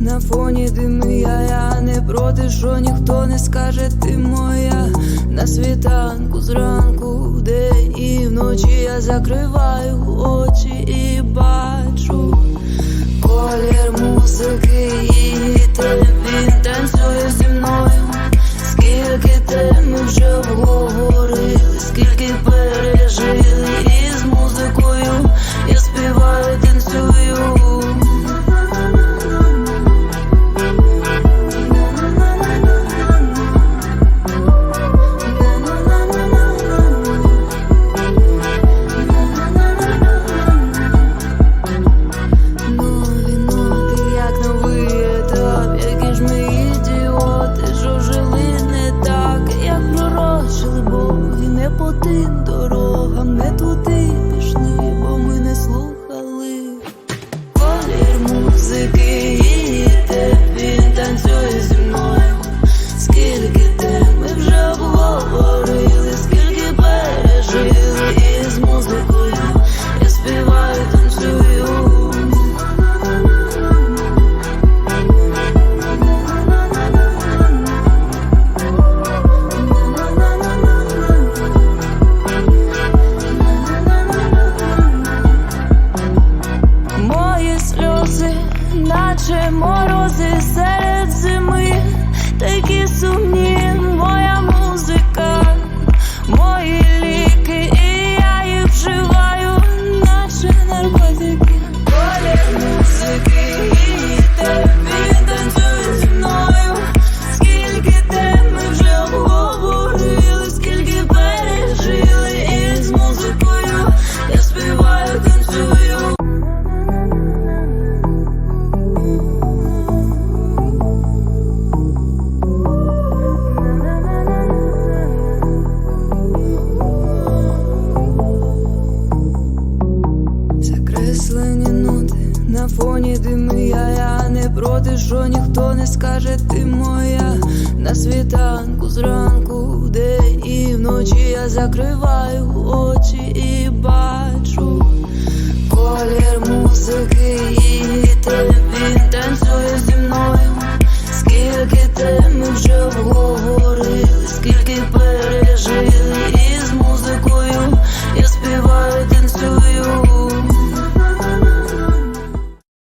На фоні дими я не проти, що ніхто не скаже, ти моя. На світанку, зранку, вдень і вночі я закриваю очі і бачу Тим дорогам, не туди єдиний я, я не проти, що ніхто не скаже, ти моя на світанку, зранку, вдень і вночі я закриваю очі і бачу колір музики, і те він танцює зі мною, скільки ти ми вже обговорили, скільки.